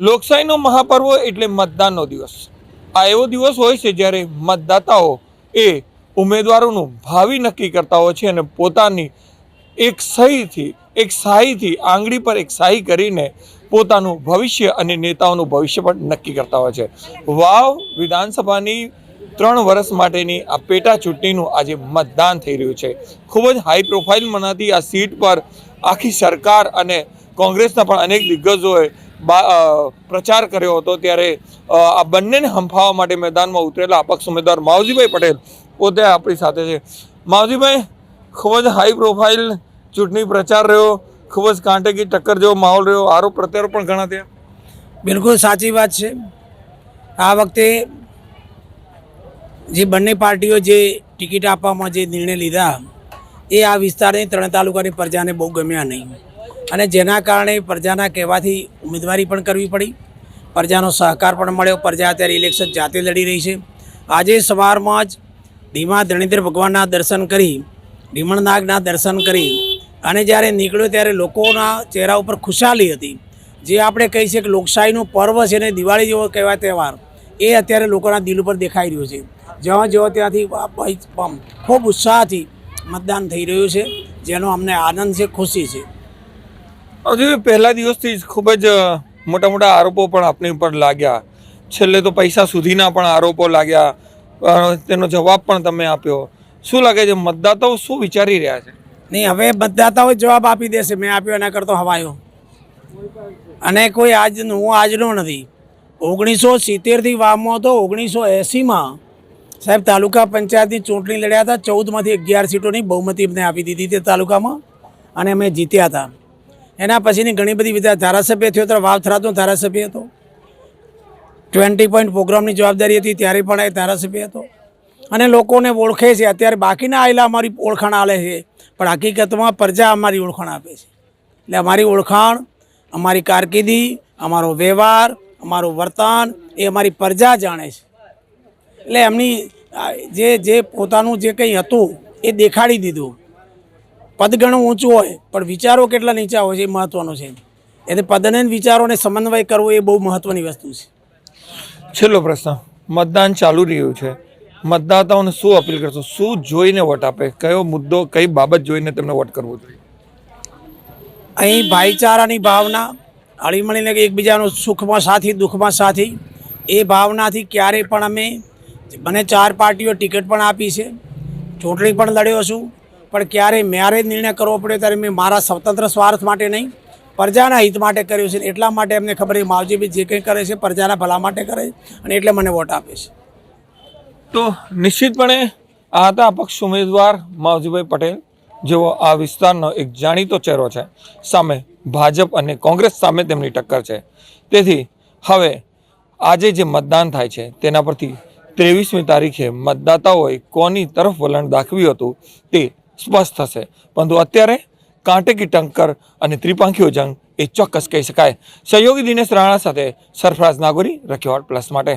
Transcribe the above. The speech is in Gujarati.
લોકશાહીનો મહાપર્વ એટલે મતદાનનો દિવસ. આ એવો દિવસ હોય છે જ્યારે મતદાતાઓ એ ઉમેદવારોનું ભાવિ નક્કી કરતા હોય છે અને પોતાની એક સહીથી, એક શાહીથી આંગળી પર એક શાહી કરીને પોતાનું ભવિષ્ય અને નેતાઓનું ભવિષ્ય પણ નક્કી કરતા હોય છે. વાવ વિધાનસભાની ત્રણ વર્ષ માટેની આ પેટા ચૂંટણીનું આજે મતદાન થઈ રહ્યું છે. ખૂબ જ હાઈ પ્રોફાઇલ મનાતી આ સીટ પર આખી સરકાર અને કોંગ્રેસના પણ અનેક દિગ્ગજોએ પ્રચાર કર્યો હતો ત્યારે આ બંનેને હંફાવવા માટે મેદાનમાં ઉતરેલા અપક્ષ ઉમેદવાર માવજીભાઈ પટેલ પોતે આપણી સાથે છે. માવજીભાઈ, ખૂબ જ હાઈ પ્રોફાઇલ ચૂંટણી પ્રચાર રહ્યો, ખૂબ જ કાંટેકી ટક્કર જેવો માહોલ રહ્યો, આરોપ પ્રત્યારોપ પણ ઘણા થયા. બિલકુલ સાચી વાત છે. આ વખતે જે બંને પાર્ટીઓ જે ટિકિટ આપવામાં જે નિર્ણય લીધા, એ આ વિસ્તારની ત્રણ તાલુકાની પ્રજાને બહુ ગમ્યા નહીં. અને જેના કારણે પ્રજાના કહેવાથી ઉમેદવારી પણ કરવી પડી. પ્રજાનો સહકાર પણ મળ્યો. પ્રજા અત્યારે ઇલેક્શન જાતે લડી રહી છે. આજે સવારમાં જ ધીમા ધણીધર ભગવાનના દર્શન કરી ભીમણનાગના દર્શન કરી અને જ્યારે નીકળ્યો ત્યારે લોકોના ચહેરા ઉપર ખુશાલી હતી. જે આપણે કહી છે કે લોકશાહીનું પર્વ છે ને દિવાળી જેવો કહેવાય તહેવાર, એ અત્યારે લોકોના દિલ ઉપર દેખાઈ રહ્યો છે. જ્યાં જ્યાં ત્યાંથી ખૂબ ઉત્સાહથી મતદાન થઈ રહ્યું છે, જેનો અમને આનંદ છે, ખુશી છે. હજુ પહેલા દિવસથી જ ખૂબ જ મોટા મોટા આરોપો પણ આપણી ઉપર લાગ્યા. છેલ્લે તો પૈસા સુધીના પણ આરોપો લાગ્યા. તેનો જવાબ પણ તમે આપ્યો. શું લાગે છે, મતદાતાઓ શું વિચારી રહ્યા છે? નહીં, હવે મતદાતાઓ જવાબ આપી દેશે. મેં આપ્યો, એના કરતો હવાયો. અને કોઈ આજનું હું આજનો નથી. ઓગણીસો સિત્તેરથી વામો હતો, ઓગણીસો એંસીમાં સાહેબ તાલુકા પંચાયતની ચૂંટણી લડ્યા હતા. ચૌદમાંથી અગિયાર સીટોની બહુમતી અમને આપી દીધી તે તાલુકામાં. અને અમે જીત્યા હતા. એના પછીની ઘણી બધી વિધા ધારાસભ્ય થયો હતો વાવ થરાદનો ધારાસભ્ય હતો. ટ્વેન્ટી પોઈન્ટ પ્રોગ્રામની જવાબદારી હતી ત્યારે પણ એ ધારાસભ્ય હતો. અને લોકોને ઓળખે છે, અત્યારે બાકીના આવેલા અમારી ઓળખાણ આલે છે. પણ હકીકતમાં પ્રજા અમારી ઓળખાણ આપે છે. એટલે અમારી ઓળખાણ, અમારી કારકિર્દી, અમારો વ્યવહાર, અમારું વર્તન, એ અમારી પ્રજા જાણે છે. એટલે એમની જે જે પોતાનું જે કંઈ હતું, એ દેખાડી દીધું. પદ ઘણું ઊંચું હોય પણ વિચારો કેટલા નીચા હોય છે એ મહત્ત્વનું છે. એટલે પદને વિચારોને સમન્વય કરવો એ બહુ મહત્ત્વની વસ્તુ છે. છેલ્લો પ્રશ્ન. મતદાન ચાલુ રહ્યું છે. મતદાતાઓને શું અપીલ કરશો? શું જોઈને વોટ આપે? કયો મુદ્દો કઈ બાબત જોઈને તેમને વોટ કરવો જોઈએ? અહીં ભાઈચારાની ભાવના હળીમળીને એકબીજાનો સુખમાં સાથી દુઃખમાં સાથી એ ભાવનાથી ક્યારેય પણ અમે મને ચાર પાર્ટીઓ ટિકિટ પણ આપી છે. ચૂંટણી પણ લડ્યો છું. પણ ક્યારેય મારે નિર્ણય કરવો પડ્યો ત્યારે મેં મારા સ્વતંત્ર સ્વાર્થ માટે નહીં, પ્રજાના હિત માટે કર્યું છે એટલા માટે એમને ખબર છે માવજીભાઈ જે કંઈ કરે છે પ્રજાના ભલા માટે કરે છે અને એટલે મને વોટ આપે છે. તો નિશ્ચિતપણે આ હતા અપક્ષ ઉમેદવાર માવજીભાઈ પટેલ, જેઓ આ વિસ્તારનો એક જાણીતો ચહેરો છે. સામે ભાજપ અને કોંગ્રેસ સામે તેમની ટક્કર છે. તેથી હવે આજે જે મતદાન થાય છે, તેના પરથી ત્રેવીસમી તારીખે મતદાતાઓએ કોની તરફ વલણ દાખવ્યું હતું તે સ્પષ્ટ થશે. પરંતુ અત્યારે કાંટેકી ટંકર અને ત્રિપાંખીઓ જંગ એ ચોક્કસ કહી શકાય. સહયોગી દિનેશ રાણા સાથે સરફરાજ નાગોરી રખેવાડ પ્લસ માટે.